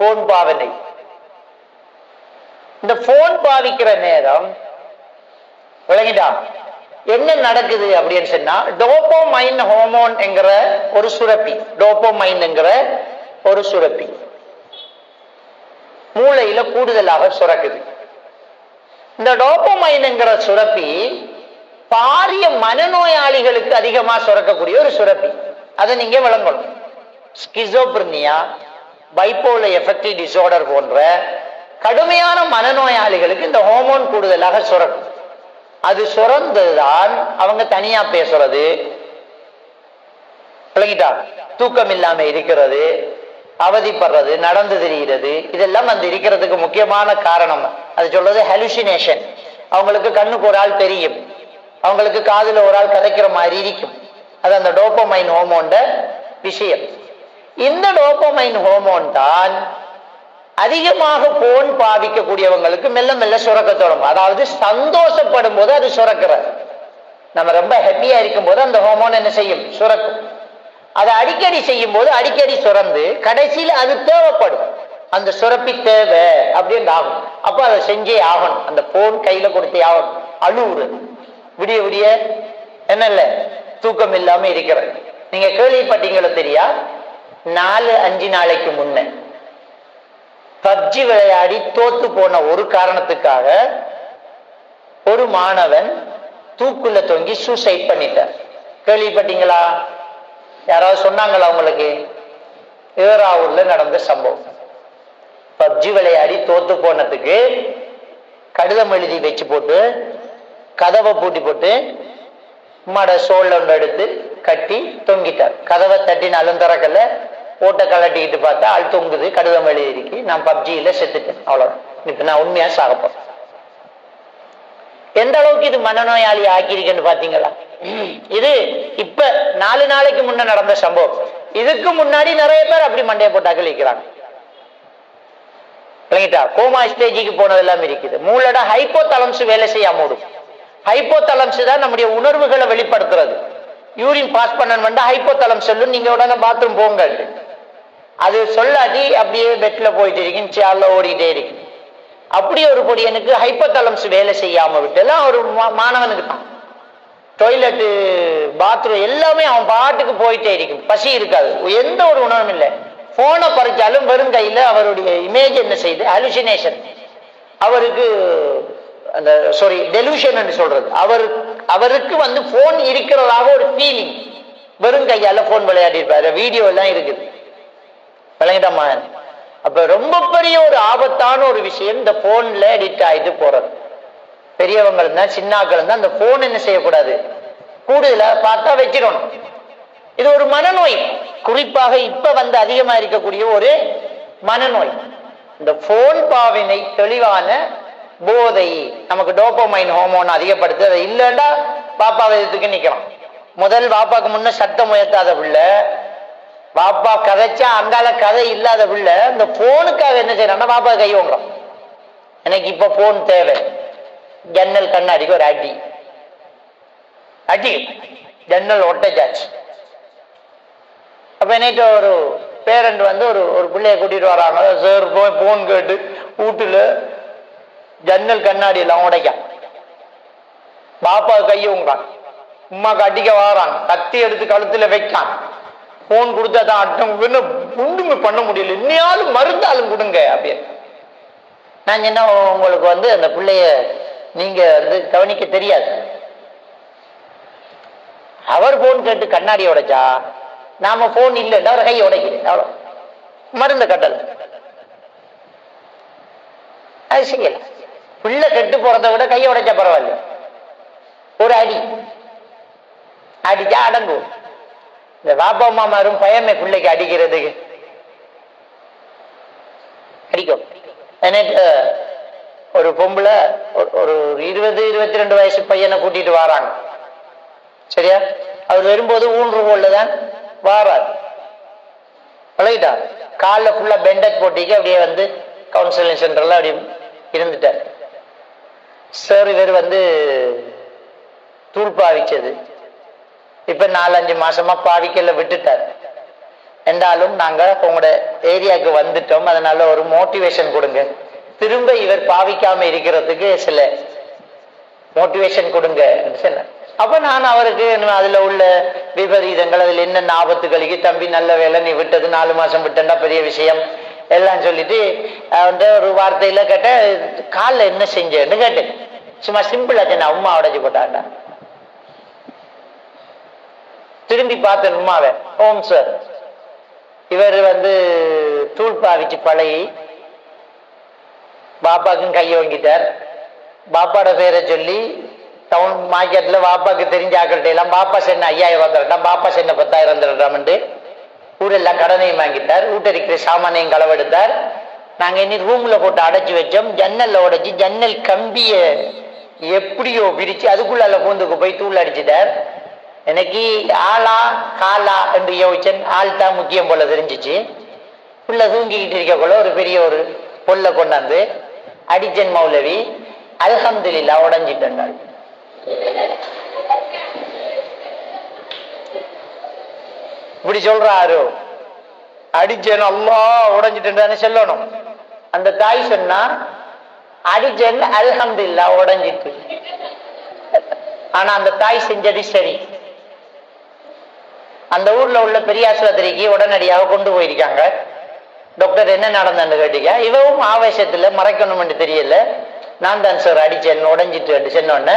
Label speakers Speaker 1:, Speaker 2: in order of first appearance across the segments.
Speaker 1: Phone பாவனை. இந்த phone பாவிக்கிற நேரம் விளங்கிட்டா? என்ன நடக்குது அப்படின்னு சொன்னா டோப்போமைன் ஹோமோன் என்கிற ஒரு சுரப்பி டோப்போமைன் என்கிற ஒரு சுரப்பி. மூளையில கூடுதலாக சுரக்குது. இந்த டோப்போமைன் என்கிற சுரப்பி பாரிய மனநோயாளிகளுக்கு அதிகமா சுரக்கக்கூடிய ஒரு சுரப்பி. அதை நீங்க விளங்கணும். ஸ்கிசோப்ரினியா பைப்போல எஃபெக்டிவ் டிசார்டர் போன்ற கடுமையான மனநோயாளிகளுக்கு இந்த ஹோமோன் கூடுதலாக சுரக்கும். அது சுரந்ததுதான் அவங்க தனியா பேசுறது. விளங்கிட்டா தூக்கம் இல்லாம இருக்கிறது அவதிப்படுறது நடந்து தெரிகிறது இதெல்லாம் அந்த இருக்கிறதுக்கு முக்கியமான காரணம். அது சொல்றது ஹலுசினேஷன் அவங்களுக்கு கண்ணுக்கு ஒரு ஆள் தெரியும். அவங்களுக்கு காதுல ஒரு ஆள் கதைக்கிற மாதிரி இருக்கும். அது அந்த டோப்பமைன் ஹோமோண்ட விஷயம். இந்த டோப்பமைன் ஹோமோன் தான் அதிகமாக போன் பாவிக்கக்கூடியவங்களுக்கு மெல்ல மெல்ல சுரக்க தொடங்கும். அதாவது சந்தோஷப்படும் போது அது சுரக்கிறது. நம்ம ரொம்ப ஹாப்பியா இருக்கும் போது அந்த ஹோமோன் என்ன செய்யும்? சுரக்கும். அதை அடிக்கடி செய்யும் போது அடிக்கடி சுரந்து கடைசியில் அது தேவைப்படும். அந்த சுரப்பி தேவை அப்படின்னு ஆகும். அப்போ அதை செஞ்சே ஆகணும். அந்த போன் கையில கொடுத்தே ஆகணும். அழுவுறது. விடிய விடிய என்னல்ல தூக்கம் இல்லாம இருக்கிறது. நீங்க கேள்விப்பட்டீங்களோ தெரியா? நாலு அஞ்சு நாளைக்கு முன்ன. பப்ஜி விளையாடி தோத்து போன ஒரு காரணத்துக்காக ஒரு மாணவன் தூக்குள்ள தொங்கி சூசைட் பண்ணிட்டார். கேள்விப்பட்டீங்களா? யாராவது சொன்னாங்களா உங்களுக்கு? ஏராவூர்ல நடந்த சம்பவம். பப்ஜி விளையாடி தோத்து போனதுக்கு கடிதம் எழுதி வச்சு போட்டு கதவை பூட்டி போட்டு மட சோழ ஒன்று எடுத்து கட்டி தொங்கிட்டார். கதவை தட்டினாலும் திறக்கல ஓட்டை கலட்டிக்கிட்டு பார்த்தா அல் தொங்குது கடிதம் எழுதிருக்கு நான் பப்ஜியில செத்துட்டேன். அவ்வளவுதான். இப்ப நான் உண்மையா சாக எந்த அளவுக்கு இது மனநோயாளி ஆக்கியிருக்குன்னு பாத்தீங்களா இது இப்ப நாலு நாளைக்கு முன்ன நடந்த சம்பவம். இதுக்கு முன்னாடி நிறைய பேர் அப்படி மண்டையை போட்டாக்கள் இருக்கிறாங்க விளங்கிட்டா? கோமா ஸ்டேஜுக்கு போனதெல்லாம் இருக்குது. மூளோட ஹைப்போ தலம்ஸ் வேலை செய்யாம ஓடும். ஹைப்போ தலம்ஸ் தான் நம்முடைய உணர்வுகளை வெளிப்படுத்துறது. யூரின் பாஸ் பண்ணணும் ஹைப்போ தலம் சொல்லும். நீங்க உடனே பாத்ரூம் போங்க அது சொல்லாட்டி அப்படியே பெட்ல போயிட்டு இருக்கு சேர்ல ஓடிட்டே இருக்கு. அப்படி ஒரு பொடியனுக்கு ஹைப்போதலம்ஸ் வேலை செய்யாம விட்டுலாம் ஒரு மா- மாணவனுக்கு தான் டொய்லெட்டு பாத்ரூம் எல்லாமே அவன் பாட்டுக்கு போயிட்டே இருக்கும் பசி இருக்காது. எந்த ஒரு உணவும் இல்லை. போனை பறிச்சாலும் வெறும் கையில அவருடைய இமேஜ் என்ன செய்யுது அலுசினேஷன் அவருக்கு அந்த சாரி டெலிவிஷன் சொல்றது. அவர் அவருக்கு வந்து போன் இருக்கிறதாக ஒரு ஃபீலிங் வெறும் கையால போன் விளையாடி இருப்பாரு வீடியோ எல்லாம் இருக்குது. விளங்கிட்டமா அப்ப ரொம்ப பெரிய ஒரு ஆபத்தான ஒரு விஷயம் இந்த போன்ல எடிட் ஆயிட்டு போறது. பெரியவங்க இருந்தா சின்னாக்கள் இருந்தா அந்த போன் என்ன செய்யக்கூடாது? கூடுதலா பார்த்தா வச்சிடணும். இது ஒரு மனநோய். குறிப்பாக இப்ப வந்து அதிகமா இருக்கக்கூடிய ஒரு மனநோய். இந்த போன் பாவினை தெளிவான போதை. நமக்கு டோப்பமைன் ஹோமோன் அதிகப்படுத்து. அதை இல்லைன்னா பாப்பா விதத்துக்கு நிக்கலாம் முதல் பாப்பாக்கு முன்ன சத்தம் உயர்த்தாத பிள்ளை பாப்பா கதைச்சா அங்கால கதை இல்லாத பிள்ளை இந்த போனுக்காக என்ன செய்யறான்னா பாப்பா கை வாங்குறான் எனக்கு இப்ப போன் தேவை. ஜன்னல் கண்ணாடிக்கு ஒரு அடி. அடி. ஜன்னல் ஒட்டச்சாச்சு. அப்ப நேற்று ஒரு பேரண்ட் வந்து ஒரு ஒரு பிள்ளைய கூட்டிட்டு வராங்க. சார் போய் போன் கேட்டு. வீட்டுல ஜன்னல் கண்ணாடி எல்லாம் உடைக்க பாப்பா கை உங்க உம்மா கட்டிக்க வாரான். கத்தி எடுத்து கழுத்துல வைக்கான். போன் கொடுத்தா தான் அட்டம் ஒன்றுமே பண்ண முடியல. இன்னையாலும் மருந்தாலும் கொடுங்க அப்படின்னு நான் என்ன உங்களுக்கு வந்து அந்த பிள்ளைய நீங்க வந்து கவனிக்க தெரியாது. அவர் போன் கேட்டு கண்ணாடி உடைச்சா நாம போன் இல்லைன்னா அவர் கையை உடைக்கிறேன் அவ்வளோ மருந்து கட்டல. அது செய்யல. பிள்ளை கெட்டு போறதை விட கையை உடைச்சா பரவாயில்ல. ஒரு அடி. அடிச்சா அடங்கும். இந்த பாப்பா மாமாரும் பயமே பிள்ளைக்கு அடிக்கிறதுக்கு அடிக்கும். எனக்கு ஒரு பொம்பளை ஒரு- ஒரு இருபது இருபத்தி ரெண்டு வயசு பையனை கூட்டிட்டு வராங்க. சரியா? அவர் வரும்போது ஊன்று கோல்ல தான் வாரார். பழகிட்டா? காலில் ஃபுல்லா பெண்டட் போட்டிக்கு அப்படியே வந்து கவுன்சிலிங் சென்டர்ல அப்படி இருந்துட்டார். சார் இவர் வந்து தூள் பாவிச்சது. இப்ப நாலஞ்சு மாசமா பாவிக்கல விட்டுட்டார். என்றாலும் நாங்க உங்களோட ஏரியாவுக்கு வந்துட்டோம். அதனால ஒரு மோட்டிவேஷன் கொடுங்க. திரும்ப இவர் பாவிக்காம இருக்கிறதுக்கு சில மோட்டிவேஷன் கொடுங்க. சொன்னேன் அப்ப நான் அவருக்கு அதுல உள்ள விபரீதங்கள் அதுல என்னென்ன ஆபத்துகளுக்கு தம்பி நல்ல வேலை நீ விட்டது நாலு மாசம் விட்டா பெரிய விஷயம். எல்லாம் சொல்லிட்டு அவன் ஒரு வார்த்தையில கேட்ட காலில் என்ன செஞ்சேன்னு கேட்டேன். சும்மா சிம்பிளா நான் அம்மா உடைச்சு போட்டாண்டா திரும்பி பார்த்தேன் உமாவை. ஓம் சார். இவர் வந்து தூள் பாவிச்சு பழகி பாப்பாக்கும் கை வாங்கிட்டார் பாப்பாட பேரை சொல்லி டவுன் மார்க்கெட்டில் பாப்பாக்கு தெரிஞ்ச ஆக்கள்கிட்ட எல்லாம் பாப்பா சென்னை ஐயாயிரம் ரூபாய் தரட்டான் பாப்பா சென்னை பத்தாயிரம் தரட்டாம்ட்டு ஊரெல்லாம் கடனையும் வாங்கிட்டார். வீட்டரிக்கிற சாமானையும் களவெடுத்தார். நாங்கள் இனி ரூமில் போட்டு அடைச்சி வச்சோம். ஜன்னலில் உடைச்சி ஜன்னல் கம்பியை எப்படியோ பிரித்து அதுக்குள்ள பூந்துக்கு போய் தூள் அடிச்சிட்டார். எனக்கு ஆளா காலா என்று யோசிச்சேன். ஆள் தான் முக்கியம் போல தெரிஞ்சிச்சு. உள்ள தூங்கிக்கிட்டு இருக்கக்குள்ள ஒரு பெரிய ஒரு பொல்ல கொண்டாந்து அடிச்சன் மௌலவி. அல்ஹம்துலில்லா உடஞ்சிட்டாள் இப்படி சொல்றாரு அடிச்சேன் அல்லா உடஞ்சிட்டு சொல்லணும். அந்த தாய் சொன்னா அடிச்சேன் அல்ஹம்துலில்லா உடஞ்சிட்டு. ஆனா அந்த தாய் செஞ்சது சரி. அந்த ஊர்ல உள்ள பெரிய ஆஸ்பத்திரிக்கு உடனடியாக கொண்டு போயிருக்காங்க. டாக்டர் என்ன நடந்தன்னு கேட்டீங்க? இவவும் ஆவேசத்துல மறைக்கணும்னு தெரியல. நான் தான் சார் அடிச்சேன் உடஞ்சிட்டு சொன்னோடனே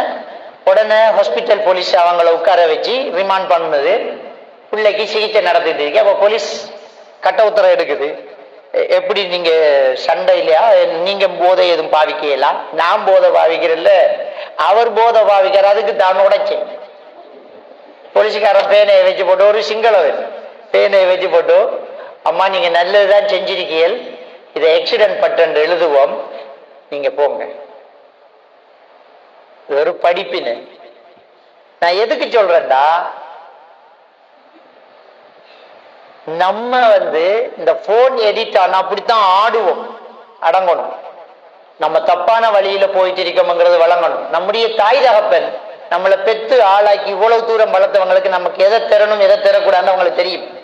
Speaker 1: உடனே ஹாஸ்பிட்டல் போலீஸ் அவங்கள உட்கார வச்சு ரிமாண்ட் பண்ணுது. பிள்ளைக்கு சிகிச்சை நடத்திட்டு இருக்கு. அப்போ போலீஸ் கட்ட உத்தரவு எடுக்குது. எப்படி நீங்க சண்டை இல்லையா? நீங்க போதை எதுவும் பாவிக்கலாம் நான் போதை பாவிக்கிறேன்ல. அவர் போதை பாவிக்கிறார். அதுக்கு தான் உடைச்சேன். போலீஸ்காரன் பேனையை வச்சு போட்டு ஒரு சிங்களவன் பேனையை வச்சு போட்டு அம்மா நீங்க நல்லதுதான் செஞ்சிருக்கீள் இதை ஆக்சிடென்ட் பட்டன் எழுதுவோம் நீங்க போங்க இது ஒரு படிப்பினை நான் எதுக்கு சொல்றேன்டா நம்ம வந்து இந்த போன் எடிட் ஆனா அப்படித்தான் ஆடுவோம் அடங்கணும் நம்ம தப்பான வழியில போயிட்டு இருக்கோம்ங்கிறது வழங்கணும் நம்முடைய தாய் தகப்பன் நம்மளை பெத்து ஆளாக்கி இவ்வளவு தூரம் வளர்த்தவங்களுக்கு நமக்கு எதை திறனும் எதை தரக்கூடாதுன்னு அவங்களுக்கு தெரியும்.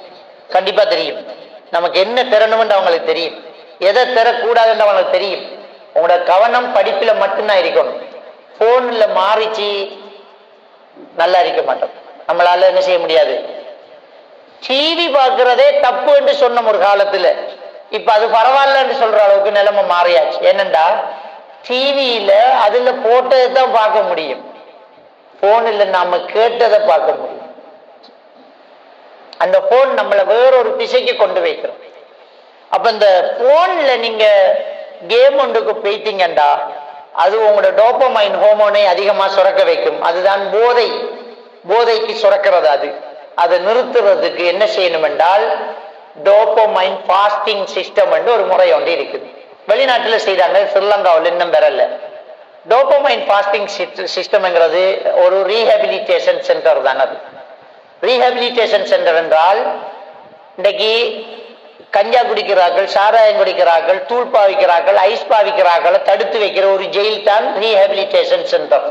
Speaker 1: கண்டிப்பா தெரியும். நமக்கு என்ன தரணும்னு அவங்களுக்கு தெரியும். எதை தரக்கூடாதுன்னு அவங்களுக்கு தெரியும். உங்களோட கவனம் படிப்புல மட்டும்தான் இருக்கணும். போன்ல மாறிச்சு நல்லா இருக்க மாட்டோம். நம்மளால என்ன செய்ய முடியாது? டிவி பார்க்கறதே தப்பு என்று சொன்ன ஒரு காலத்துல. இப்ப அது பரவாயில்லன்னு சொல்ற அளவுக்கு நிலைமை மாறியாச்சு. என்னண்டா? டிவியில அதுல போட்டதை தான் பார்க்க முடியும். போன்ல நாம கேட்டதை பார்க்க முடியும். அந்த போன் நம்மளை வேறொரு திசைக்கு கொண்டு வைக்கிறோம். அப்ப இந்த போன்ல நீங்க கேம் ஒன்றுக்கு போயிட்டீங்கண்டா அது உங்களோட டோப்பமைன் ஹோமோனை அதிகமா சுரக்க வைக்கும். அதுதான் போதை. போதைக்கு சுரக்கிறது அது. அதை நிறுத்துறதுக்கு என்ன செய்யணும் என்றால் டோப்பமைன் ஃபாஸ்டிங் சிஸ்டம் என்று ஒரு முறை ஒன்று இருக்குது. வெளிநாட்டுல செய்தாங்க ஸ்ரீலங்காவில் இன்னும் பெறல டோப்பமைன் ஃபாஸ்டிங் சிஸ்டம்ங்கிறது ஒரு ரீஹபிலிட்டேஷன் சென்டர் தான் அது. ரீஹபிலிட்டேஷன் சென்டர் என்றால் இன்றைக்கு கஞ்சா குடிக்கிறார்கள் சாராயம் குடிக்கிறார்கள் தூள் பாவிக்கிறார்கள் ஐஸ் பாவிக்கிறார்கள் தடுத்து வைக்கிற ஒரு ஜெயில் தான் ரீஹபிலிட்டேஷன் சென்டர்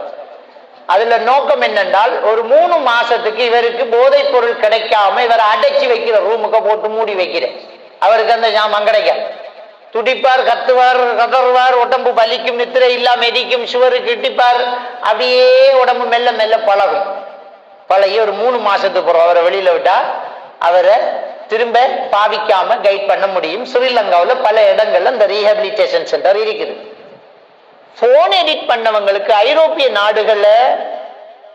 Speaker 1: அதுல நோக்கம் என்னென்றால் ஒரு மூணு மாசத்துக்கு இவருக்கு போதைப் பொருள் கிடைக்காம இவரை அடைச்சி வைக்கிற ரூமுக்கு போட்டு மூடி வைக்கிற அவருக்கு அந்த ஞாபகம் கிடைக்காது. துடிப்பார் கத்துவார் கதறுவார் உடம்பு பலிக்கும் நித்திரை இல்லாம எரிக்கும் சுவரு கிட்டிப்பார் அப்படியே உடம்பு மெல்ல மெல்ல பழகும். பழகி ஒரு மூணு மாசத்துக்கு பிறகு அவரை வெளியில விட்டா அவரை திரும்ப பாவிக்காம கைட் பண்ண முடியும். ஸ்ரீலங்காவில் பல இடங்கள்ல இந்த ரீஹபிலிட்டேஷன் சென்டர் இருக்குது. போன் எடிட் பண்ணவங்களுக்கு ஐரோப்பிய நாடுகள்ல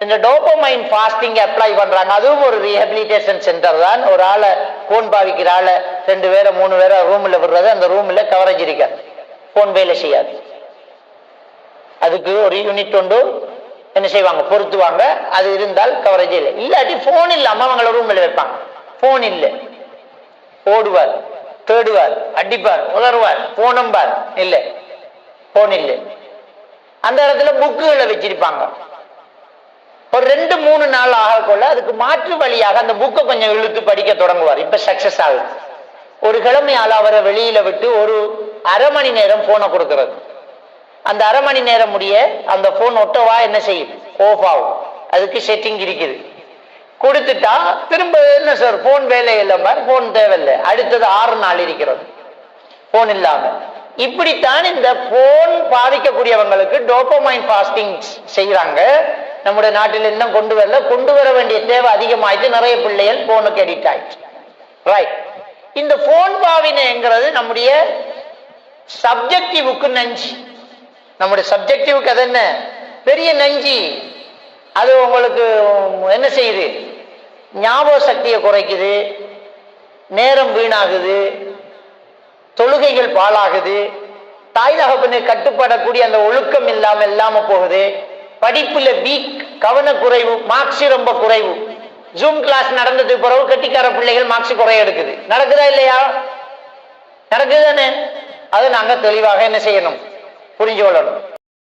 Speaker 1: இந்த டோபமைன் ஃபாஸ்டிங் அப்ளை பண்றாங்க. அதுவும் ஒரு ரீஹபிலிட்டேஷன் சென்டர் தான். ஒரு ஆளை போன் பாவிக்கிற ஆளை ரெண்டு பேரை மூணு பேரை ரூம்ல விடுறது அந்த ரூம்ல கவரேஜ் இருக்காது போன் வேலை செய்யாது. அதுக்கு ஒரு யூனிட் ஒன்று என்ன செய்வாங்க? பொருத்துவாங்க. அது இருந்தால் கவரேஜ் இல்லை. இல்லாட்டி போன் இல்லாம அவங்கள ரூம்ல வைப்பாங்க. போன் இல்லை. ஓடுவார். தேடுவார். அடிப்பார். உதறுவார். போனம்பார் இல்லை. போன் இல்லை. அந்த இடத்துல புக்குகளை வச்சிருப்பாங்க. ஒரு ரெண்டு மூணு நாள் ஆகக்குள்ள அதுக்கு மாற்று வழியாக அந்த புக்கை கொஞ்சம் இழுத்து படிக்க தொடங்குவார். இப்ப சக்சஸ் ஆகுது. ஒரு கிழமையால அவரை வெளியில விட்டு ஒரு அரை மணி நேரம் போனை கொடுக்கறது. அந்த அரை மணி நேரம் முடிய அந்த போன் ஒட்டவா என்ன செய்யும்? ஆஃப் ஆகும். அதுக்கு செட்டிங் இருக்குது. கொடுத்துட்டா திரும்ப என்ன சார் போன் வேலை இல்லாம போன் தேவையில்லை. அடுத்தது ஆறு நாள் இருக்கிறது. போன் இல்லாம. இப்படித்தான் இந்த போன் பாதிக்கக்கூடியவங்களுக்கு டோப்போமைன் பாஸ்டிங் செய்யறாங்க நம்முடைய நாட்டில் இன்னும் கொண்டு வரல. கொண்டு வர வேண்டிய தேவை அதிகமாயிட்டு நிறைய பிள்ளைகள் போனுக்கு எடிட் ஆயிடுச்சு ரைட் இந்த போன் பாவினைங்கிறது நம்முடைய சப்ஜெக்டிவுக்கு நஞ்சு. நம்முடைய சப்ஜெக்டிவுக்கு அது என்ன? பெரிய நஞ்சு. அது உங்களுக்கு என்ன செய்யுது? ஞாபக சக்தியை குறைக்குது. நேரம் வீணாகுது. தொழுகைகள் பாழாகுது. தாய் தகப்பனு கட்டுப்படக்கூடிய அந்த ஒழுக்கம் இல்லாமல் இல்லாமல் போகுது. படிப்புல வீக் கவனக்குறைவு மார்க்ஸ் ரொம்ப குறைவு. ஜூம் கிளாஸ் நடந்ததுக்கு பிறகு கட்டிக்கார பிள்ளைகள் மார்க்ஸ் குறைய எடுக்குது. நடக்குதா இல்லையா? நடக்குது தானே அதை நாங்க தெளிவாக என்ன செய்யணும்? புரிஞ்சு கொள்ளணும்.